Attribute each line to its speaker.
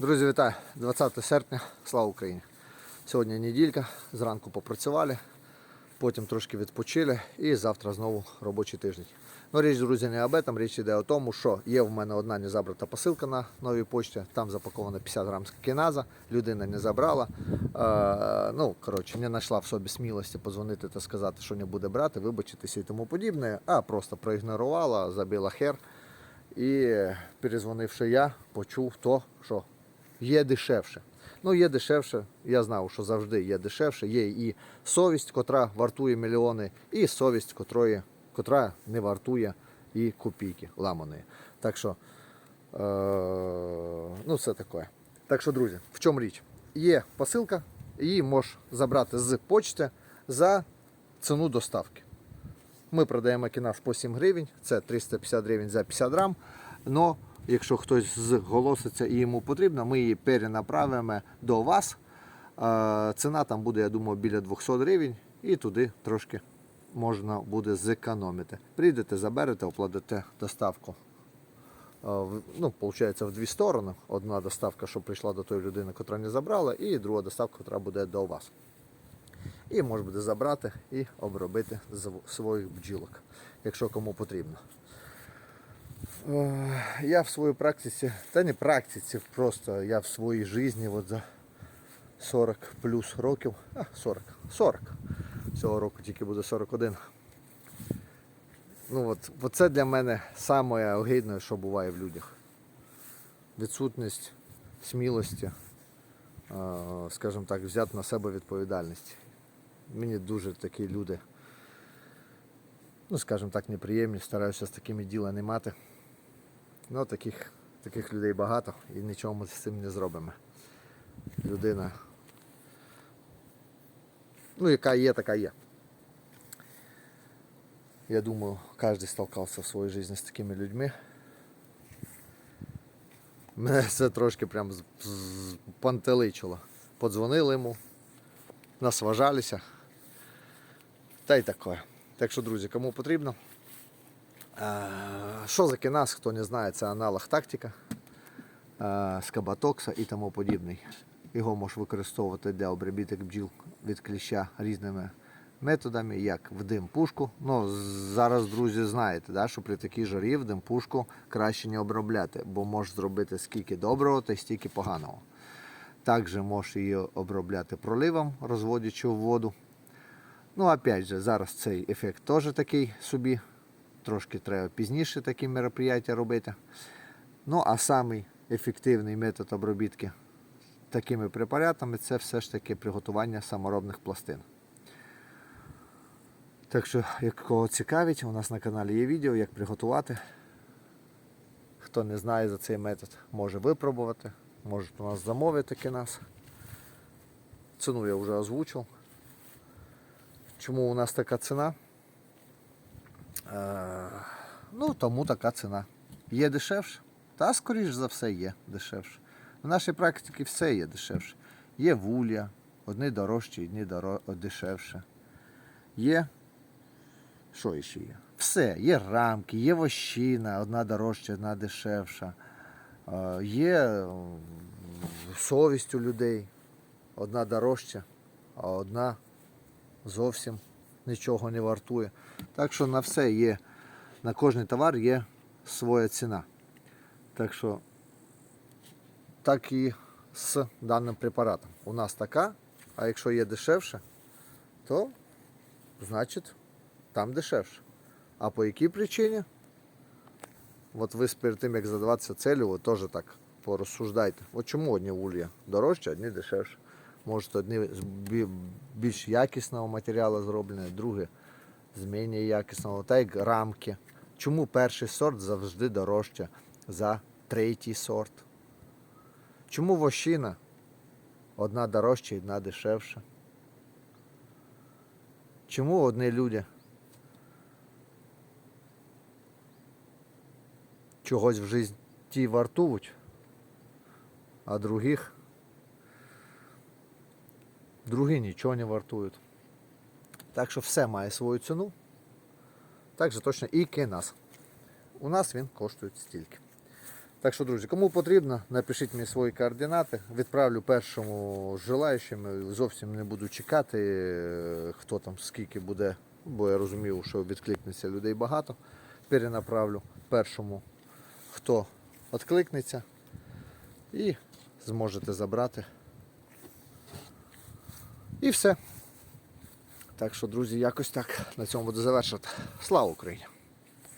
Speaker 1: Друзі, вітаю! 20 серпня, слава Україні! Сьогодні неділька, зранку попрацювали, потім трошки відпочили і завтра знову робочий тиждень. Ну, річ, друзі, не об этом, річ йде о тому, що є в мене одна незабрата посилка на новій почті, там запаковано 50 грам кіназа, людина не забрала. Е, ну, коротше, не знайшла в собі смілості позвонити та сказати, що не буде брати, вибачитися і тому подібне, а просто проігнорувала, забила хер. І перезвонивши я, почув то, що є дешевше. Ну, є дешевше, я знав, що завжди є дешевше. Є і совість, котра вартує мільйони, і совість, котрої, котра не вартує і копійки ламаної. Так що, е, ну, це таке. Так що, друзі, в чому річ? Є посилка, її можеш забрати з почти за ціну доставки. Ми продаємо кінас по 7 гривень, це 350 гривень за 50 грам. Но якщо хтось зголоситься і йому потрібно, ми її перенаправимо до вас. Ціна там буде, я думаю, біля 200 гривень і туди трошки можна буде зекономити. Прийдете, заберете, оплатите доставку. Ну, виходить, в дві сторони. Одна доставка, що прийшла до тої людини, яка не забрала, і друга доставка, яка буде до вас. І можна буде забрати і обробити своїх бджілок, якщо кому потрібно. Е, Я в своїй практиці, та не практиці, просто я в своїй житті от за 40 плюс років, а 40, 40. Цього року тільки буде 41. Ну от, от це для мене саме огидне, що буває в людях. Відсутність смілості, е, скажімо так, взяти на себе відповідальність. Мені дуже такі люди, ну скажімо так, неприємні, стараюся з такими діла не мати. Ну, таких, таких людей багато і нічого ми з цим не зробимо. Людина, ну, яка є, така є. Я думаю, кожен сталкався в своїй житті з такими людьми. Мене це трошки прям пантеличило. Подзвонили йому, насважалися. Та й таке. Так що, друзі, кому потрібно. Що за кінас, хто не знає, це аналог тактика, скабатокса і тому подібний. Його можеш використовувати для обробіток бджіл від кліща різними методами, як в дим пушку. Ну, зараз, друзі, знаєте, да, що при такій жарі в дим пушку краще не обробляти, бо можеш зробити скільки доброго та й стільки поганого. Також можеш її обробляти проливом, розводячи в воду. Ну, опять же, зараз цей ефект теж такий собі. Трошки треба пізніше такі мероприятия робити. Ну, а самий ефективний метод обробітки такими препаратами це все ж таки приготування саморобних пластин. Так що, як кого цікавить, у нас на каналі є відео, як приготувати. Хто не знає за цей метод, може випробувати, може у нас замовити кінас. Ціну я вже озвучив. Чому у нас така ціна? Е, ну, тому така ціна. Є дешевше? Та, скоріш за все, є дешевше. В нашій практиці все є дешевше. Є вулля, одні дорожчі, одні доро... дешевше. Є. Що ще є? Все, є рамки, є вощина, одна дорожча, одна дешевша. Е, Є совість у людей, одна дорожча, а одна зовсім нічого не вартує. Так що на все є, на кожний товар є своя ціна. Так що так і з даним препаратом. У нас така, а якщо є дешевше, то значить там дешевше. А по якій причині? От ви перед тим, як задаватися целью, ви теж так порозсуждайте. От чому одні улья дорожче, одні дешевше. Може, одні з більш якісного матеріалу зроблені, другі з менш якісного, та як рамки. Чому перший сорт завжди дорожче за третій сорт? Чому вощина одна дорожча, одна дешевша? Чому одні люди чогось в житті вартують, а других другі нічого не вартують. Так що все має свою ціну. Так же точно і кинас. У нас він коштує стільки. Так що, друзі, кому потрібно, напишіть мені свої координати. Відправлю першому желаючим. Зовсім не буду чекати, е, хто там скільки буде, бо я розумів, що відкликнеться людей багато. Перенаправлю першому, хто відкликнеться, і зможете забрати. І все. Так що, друзі, якось так на цьому буду завершувати. Слава Україні!